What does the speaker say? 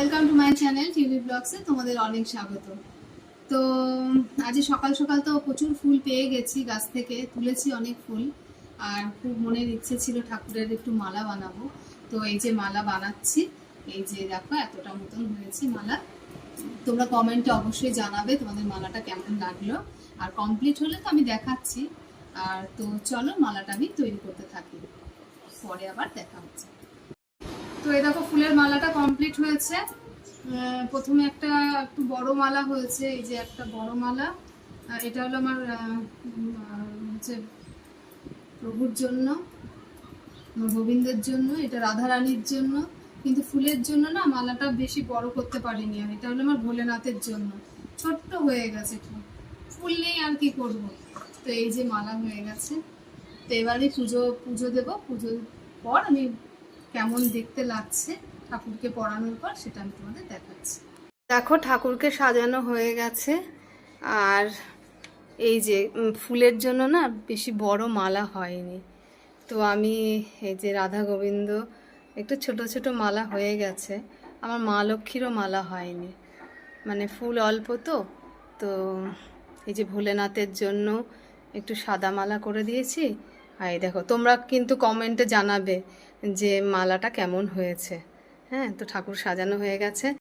Welcome to my channel TV ব্লগসে তোমাদের অনেক স্বাগত। তো আজ সকাল সকাল তো প্রচুর ফুল পেয়ে গেছি গাছ থেকে, তুলেছি অনেক ফুল, আর খুব মনের ইচ্ছে ছিল ঠাকুরের একটু মালা বানাবো। তো এই যে মালা বানাচ্ছি, এই যে দেখো এতটা মতন হয়েছে মালা। তোমরা কমেন্টে অবশ্যই জানাবে তোমাদের মালাটা কেমন লাগল। আর কমপ্লিট হলে তো আমি দেখাচ্ছি। আর তো চলো মালাটা আমি তৈরি করতে থাকি। পরে আবার দেখা হচ্ছে। তো এই দেখো ফুলের মালাটা কমপ্লিট হয়েছে। প্রথমে একটা একটু বড় মালা হয়েছে, এই যে একটা বড় মালা। এটা হলো আমার হচ্ছে প্রভুর জন্য গোবিন্দের জন্য, এটা রাধারানীর জন্য। কিন্তু ফুলের জন্য না মালাটা বেশি বড় করতে পারিনি আমি, এটা হলো আমার ভোলেনাথের জন্য। ছোট্ট হয়ে গেছে। ফুল নেই আর কি করব? তো এই যে মালা হয়ে গেছে। তো এবারে পুজো পুজো দেবো। পুজোর পর আমি কেমন দেখতে লাগছে ঠাকুরকে পড়ানোর পর সেটা আমি তোমাদের দেখাচ্ছি। দেখো, ঠাকুরকে সাজানো হয়ে গেছে। আর এই যে ফুলের জন্য না বেশি বড় মালা হয়নি। তো আমি এই যে রাধা গোবিন্দ, একটু ছোট ছোট মালা হয়ে গেছে। আমার মা লক্ষ্মীরও মালা হয়নি। মানে ফুল অল্প তো তো এই যে ভোলেনাথের জন্য একটু সাদা মালা করে দিয়েছি। আর দেখো, তোমরা কিন্তু কমেন্টে জানাবে যে মালাটা কেমন হয়েছে। হ্যাঁ তো ঠাকুর সাজানো হয়ে গেছে।